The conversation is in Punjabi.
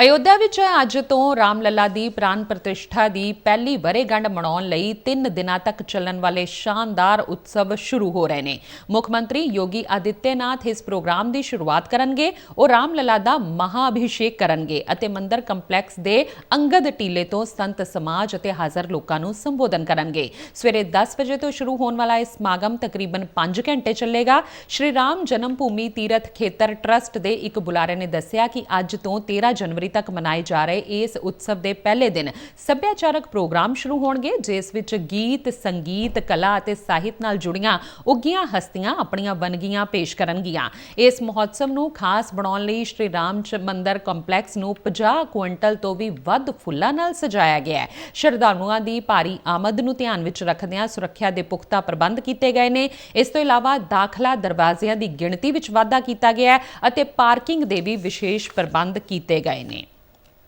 ਅਯੋਧਿਆ ਵਿੱਚ ਅੱਜ ਤੋਂ ਰਾਮਲਲਾ ਦੀ ਪ੍ਰਾਨ ਪ੍ਰਤਿਸ਼ਠਾ ਦੀ ਪਹਿਲੀ ਵਰੇਗੰਢ ਮਨਾਉਣ ਲਈ 3 ਦਿਨਾਂ ਤੱਕ ਚੱਲਣ ਵਾਲੇ ਸ਼ਾਨਦਾਰ ਉਤਸਵ ਸ਼ੁਰੂ ਹੋ ਰਹੇ ਨੇ। ਮੁੱਖ ਮੰਤਰੀ ਯੋਗੀ ਆਦਿੱਤਿਆਨਾਥ ਇਸ ਪ੍ਰੋਗਰਾਮ ਦੀ ਸ਼ੁਰੂਆਤ ਕਰਨਗੇ, ਉਹ ਰਾਮਲਲਾ ਦਾ ਮਹਾ ਅਭਿਸ਼ੇਕ ਕਰਨਗੇ ਅਤੇ ਮੰਦਰ ਕੰਪਲੈਕਸ ਦੇ ਅੰਗਦ ਟੀਲੇ ਤੋਂ ਸੰਤ ਸਮਾਜ ਅਤੇ ਹਾਜ਼ਰ ਲੋਕਾਂ ਨੂੰ ਸੰਬੋਧਨ ਕਰਨਗੇ। ਸਵੇਰੇ 10 ਵਜੇ ਤੋਂ ਸ਼ੁਰੂ ਹੋਣ ਵਾਲਾ ਇਹ ਸਮਾਗਮ ਤਕਰੀਬਨ 5 ਘੰਟੇ ਚੱਲੇਗਾ। ਸ਼੍ਰੀ ਰਾਮ ਜਨਮ ਭੂਮੀ ਤੀਰਥ ਖੇਤਰ ਟਰਸਟ ਦੇ ਇੱਕ ਬੁਲਾਰੇ ਨੇ ਦੱਸਿਆ ਕਿ ਅੱਜ ਤੋਂ 13 ਜਨਵਰੀ ਤੱਕ ਮਨਾਏ ਜਾ ਰਹੇ ਇਸ ਉਤਸਵ ਦੇ ਪਹਿਲੇ ਦਿਨ ਸੱਭਿਆਚਾਰਕ ਪ੍ਰੋਗਰਾਮ ਸ਼ੁਰੂ ਹੋਣਗੇ, ਜਿਸ ਵਿੱਚ ਗੀਤ, ਸੰਗੀਤ, ਕਲਾ ਅਤੇ ਸਾਹਿਤ ਨਾਲ ਜੁੜੀਆਂ ਉੱਗੀਆਂ ਹਸਤੀਆਂ ਆਪਣੀਆਂ ਵੰਨਗੀਆਂ ਪੇਸ਼ ਕਰਨਗੀਆਂ। ਇਸ ਮਹੋਤਸਵ ਨੂੰ ਖਾਸ ਬਣਾਉਣ ਲਈ ਸ਼੍ਰੀ ਰਾਮ ਮੰਦਰ ਕੰਪਲੈਕਸ ਨੂੰ 50 ਕੁਇੰਟਲ ਤੋਂ ਵੀ ਵੱਧ ਫੁੱਲਾਂ ਨਾਲ ਸਜਾਇਆ ਗਿਆ ਹੈ। ਸ਼ਰਧਾਲੂਆਂ ਦੀ ਭਾਰੀ ਆਮਦ ਨੂੰ ਧਿਆਨ ਵਿੱਚ ਰੱਖਦਿਆਂ ਸੁਰੱਖਿਆ ਦੇ ਪੁਖਤਾ ਪ੍ਰਬੰਧ ਕੀਤੇ ਗਏ ਨੇ। ਇਸ ਤੋਂ ਇਲਾਵਾ ਦਾਖਲਾ ਦਰਵਾਜ਼ਿਆਂ ਦੀ ਗਿਣਤੀ ਵਿੱਚ ਵਾਧਾ ਕੀਤਾ ਗਿਆ ਹੈ ਅਤੇ ਪਾਰਕਿੰਗ ਦੇ ਵੀ ਵਿਸ਼ੇਸ਼ ਪ੍ਰਬੰਧ ਕੀਤੇ ਗਏ ਨੇ।